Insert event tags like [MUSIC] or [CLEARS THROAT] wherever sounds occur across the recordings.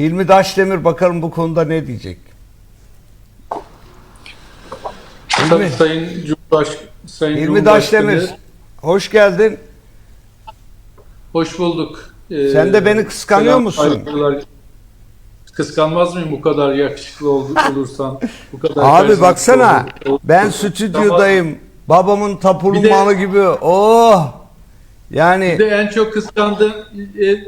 Hilmi Daşdemir bakalım bu konuda ne diyecek? Tabii Hilmi, Sayın Cumhurbaşkanı Sayın Hilmi Daşdemir hoş geldin. hoş bulduk. Ee, Sen de beni kıskanıyor selam, musun? saygılar. Kıskanmaz mıyım bu kadar yakışıklı ol- [LAUGHS] olursan? Bu kadar Abi baksana ol- ol- ben stüdyodayım. Babamın tapulu Bir de- malı gibi. Oh! Yani Bir de en çok kıskandığım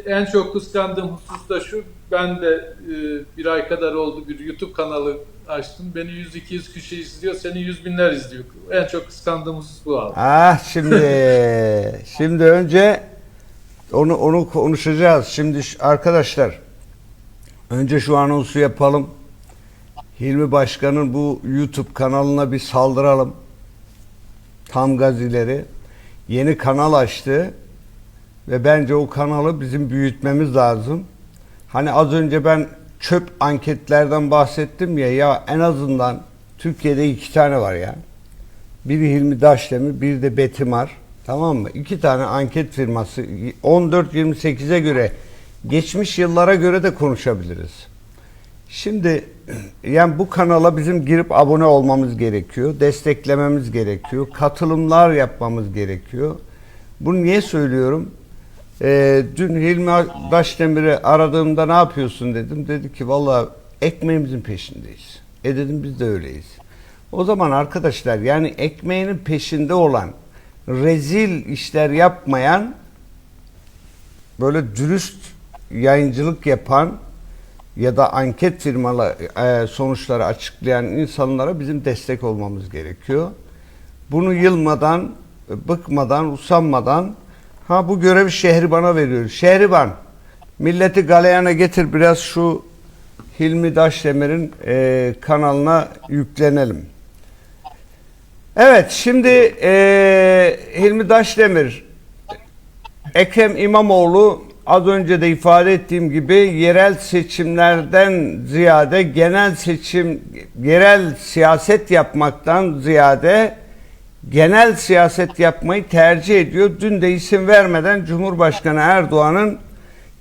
en çok kıskandığım husus da şu. Ben de e, bir ay kadar oldu bir YouTube kanalı açtım. Beni 100-200 kişi izliyor. Seni yüz binler izliyor. En çok kıskandığım husus bu abi. Ah şimdi [LAUGHS] şimdi önce onu onu konuşacağız. Şimdi arkadaşlar önce şu anonsu yapalım. Hilmi Başkan'ın bu YouTube kanalına bir saldıralım. Tam gazileri yeni kanal açtı ve bence o kanalı bizim büyütmemiz lazım. Hani az önce ben çöp anketlerden bahsettim ya ya en azından Türkiye'de iki tane var ya. Biri Hilmi Daşdemir, biri de Betimar. Tamam mı? İki tane anket firması 14-28'e göre geçmiş yıllara göre de konuşabiliriz. Şimdi [CLEARS THROAT] yani bu kanala bizim girip abone olmamız gerekiyor. Desteklememiz gerekiyor. Katılımlar yapmamız gerekiyor. Bunu niye söylüyorum? Ee, dün Hilmi Daşdemir'i aradığımda ne yapıyorsun dedim. Dedi ki valla ekmeğimizin peşindeyiz. E dedim biz de öyleyiz. O zaman arkadaşlar yani ekmeğinin peşinde olan rezil işler yapmayan böyle dürüst yayıncılık yapan ya da anket firmaları e, sonuçları açıklayan insanlara bizim destek olmamız gerekiyor. Bunu yılmadan, bıkmadan, usanmadan ha bu görevi Şehriban'a veriyoruz. Şehriban milleti galeyana getir biraz şu Hilmi Daşdemir'in e, kanalına yüklenelim. Evet şimdi e, Hilmi Daşdemir Ekrem İmamoğlu az önce de ifade ettiğim gibi yerel seçimlerden ziyade genel seçim, yerel siyaset yapmaktan ziyade genel siyaset yapmayı tercih ediyor. Dün de isim vermeden Cumhurbaşkanı Erdoğan'ın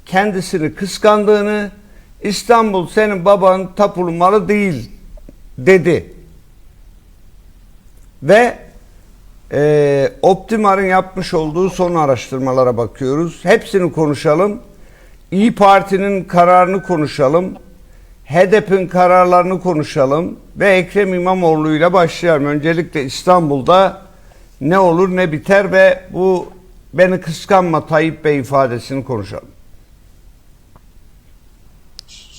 kendisini kıskandığını, İstanbul senin babanın tapulu malı değil dedi. Ve e, Optimar'ın yapmış olduğu son araştırmalara bakıyoruz. Hepsini konuşalım. İyi Parti'nin kararını konuşalım. HDP'nin kararlarını konuşalım. Ve Ekrem İmamoğlu ile başlayalım. Öncelikle İstanbul'da ne olur ne biter ve bu beni kıskanma Tayyip Bey ifadesini konuşalım.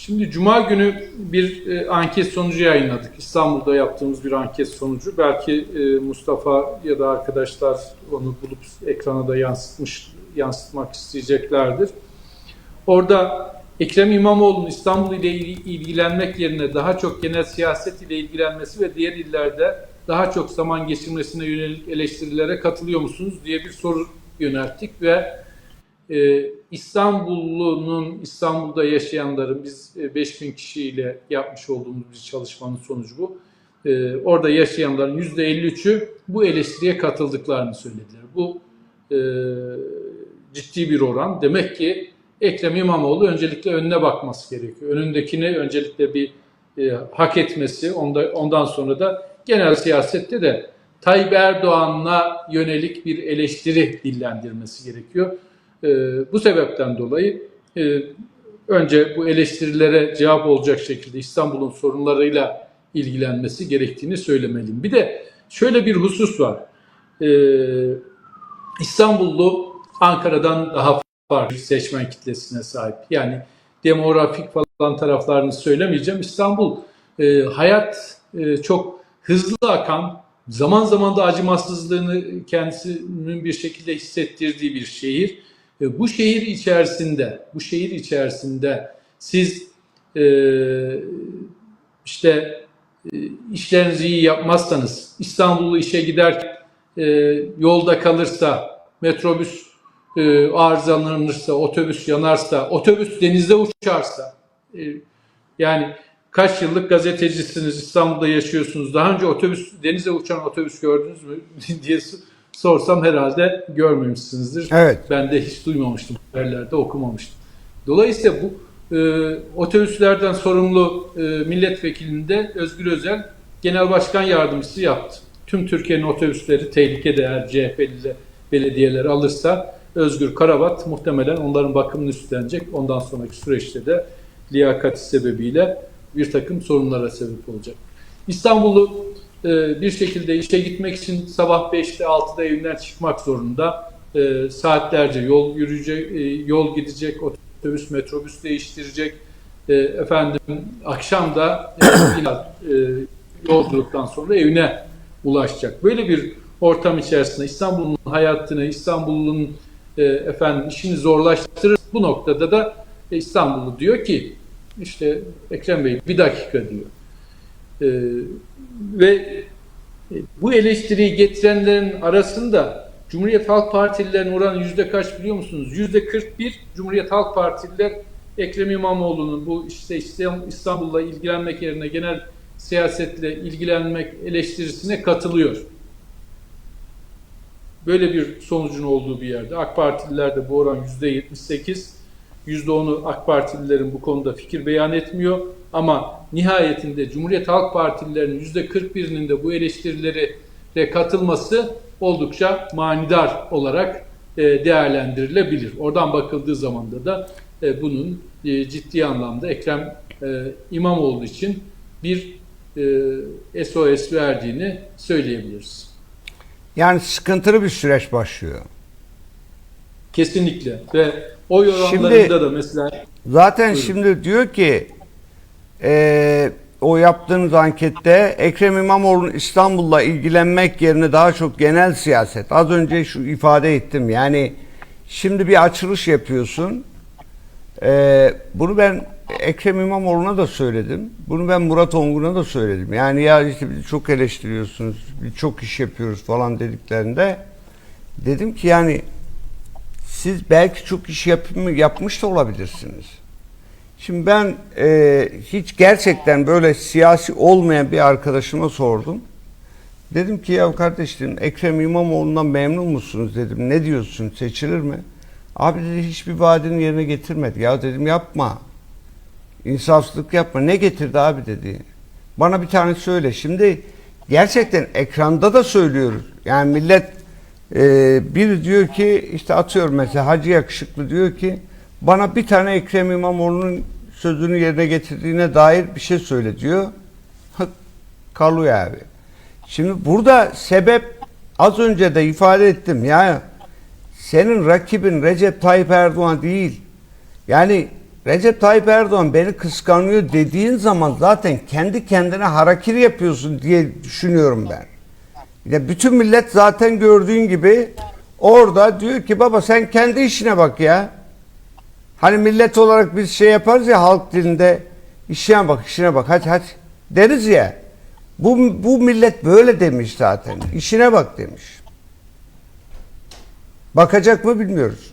Şimdi Cuma günü bir e, anket sonucu yayınladık. İstanbul'da yaptığımız bir anket sonucu. Belki e, Mustafa ya da arkadaşlar onu bulup ekrana da yansıtmış, yansıtmak isteyeceklerdir. Orada Ekrem İmamoğlu'nun İstanbul ile il- ilgilenmek yerine daha çok genel siyaset ile ilgilenmesi ve diğer illerde daha çok zaman geçirmesine yönelik eleştirilere katılıyor musunuz diye bir soru yönelttik ve ee, İstanbullu'nun, İstanbul'da yaşayanların, biz e, 5000 kişiyle yapmış olduğumuz bir çalışmanın sonucu bu. Ee, orada yaşayanların %53'ü bu eleştiriye katıldıklarını söylediler. Bu e, ciddi bir oran. Demek ki Ekrem İmamoğlu öncelikle önüne bakması gerekiyor. Önündekini öncelikle bir e, hak etmesi, onda, ondan sonra da genel siyasette de Tayyip Erdoğan'a yönelik bir eleştiri dillendirmesi gerekiyor. Ee, bu sebepten dolayı e, önce bu eleştirilere cevap olacak şekilde İstanbul'un sorunlarıyla ilgilenmesi gerektiğini söylemeliyim. Bir de şöyle bir husus var. Ee, İstanbullu Ankara'dan daha farklı seçmen kitlesine sahip. Yani demografik falan taraflarını söylemeyeceğim. İstanbul e, hayat e, çok hızlı akan, zaman zaman da acımasızlığını kendisinin bir şekilde hissettirdiği bir şehir. Bu şehir içerisinde, bu şehir içerisinde siz e, işte e, işlerinizi iyi yapmazsanız, İstanbullu işe giderken e, yolda kalırsa, metrobüs e, arızalanırsa, otobüs yanarsa, otobüs denizde uçarsa, e, yani kaç yıllık gazetecisiniz, İstanbul'da yaşıyorsunuz, daha önce otobüs denize uçan otobüs gördünüz mü [LAUGHS] diye sorsam herhalde görmemişsinizdir. Evet. Ben de hiç duymamıştım, haberlerde okumamıştım. Dolayısıyla bu e, otobüslerden sorumlu e, milletvekilinde Özgür Özel genel başkan yardımcısı yaptı. Tüm Türkiye'nin otobüsleri tehlikede eğer CHP'li belediyeler alırsa Özgür Karabat muhtemelen onların bakımını üstlenecek. Ondan sonraki süreçte de liyakati sebebiyle bir takım sorunlara sebep olacak. İstanbul'u e, bir şekilde işe gitmek için sabah 5'te 6'da evinden çıkmak zorunda. E, saatlerce yol yürüyecek, e, yol gidecek, otobüs, metrobüs değiştirecek. E, efendim akşam da e, [CLEARS THROAT] e, yolculuktan sonra evine ulaşacak. Böyle bir ortam içerisinde İstanbul'un hayatını, İstanbul'un e, efendim işini zorlaştırır. Bu noktada da e, İstanbullu diyor ki işte Ekrem Bey bir dakika diyor. E, ve e, bu eleştiriyi getirenlerin arasında Cumhuriyet Halk Partililerin oranı yüzde kaç biliyor musunuz? Yüzde 41 Cumhuriyet Halk Partililer Ekrem İmamoğlu'nun bu işte İstanbul'la ilgilenmek yerine genel siyasetle ilgilenmek eleştirisine katılıyor. Böyle bir sonucun olduğu bir yerde. AK Partililerde bu oran yüzde 78. Yüzde onu AK Partililerin bu konuda fikir beyan etmiyor. Ama nihayetinde Cumhuriyet Halk Partililerinin yüzde 41'inin de bu eleştirilere katılması oldukça manidar olarak e, değerlendirilebilir. Oradan bakıldığı zaman da da e, bunun e, ciddi anlamda Ekrem İmamoğlu için bir SOS verdiğini söyleyebiliriz. Yani sıkıntılı bir süreç başlıyor. Kesinlikle ve oy oranlarında Şimdi- da mesela Zaten Buyurun. şimdi diyor ki e, o yaptığınız ankette Ekrem İmamoğlu'nun İstanbul'la ilgilenmek yerine daha çok genel siyaset. Az önce şu ifade ettim. Yani şimdi bir açılış yapıyorsun. E, bunu ben Ekrem İmamoğlu'na da söyledim. Bunu ben Murat Ongun'a da söyledim. Yani ya işte çok eleştiriyorsunuz, çok iş yapıyoruz falan dediklerinde dedim ki yani siz belki çok iş yapmış da olabilirsiniz. Şimdi ben e, hiç gerçekten böyle siyasi olmayan bir arkadaşıma sordum. Dedim ki ya kardeşim Ekrem İmamoğlu'ndan memnun musunuz dedim. Ne diyorsun seçilir mi? Abi dedi hiçbir vaadini yerine getirmedi. Ya dedim yapma. İnsafsızlık yapma. Ne getirdi abi dedi. Bana bir tane söyle. Şimdi gerçekten ekranda da söylüyoruz. Yani millet e, biri diyor ki işte atıyorum mesela Hacı Yakışıklı diyor ki bana bir tane Ekrem İmamoğlu'nun sözünü yerine getirdiğine dair bir şey söyle diyor. Kalıyor abi. Şimdi burada sebep az önce de ifade ettim ya senin rakibin Recep Tayyip Erdoğan değil. Yani Recep Tayyip Erdoğan beni kıskanıyor dediğin zaman zaten kendi kendine harakiri yapıyorsun diye düşünüyorum ben. Ya bütün millet zaten gördüğün gibi orada diyor ki baba sen kendi işine bak ya. Hani millet olarak biz şey yaparız ya halk dilinde işine bak işine bak hadi hadi deriz ya. Bu, bu millet böyle demiş zaten. İşine bak demiş. Bakacak mı bilmiyoruz.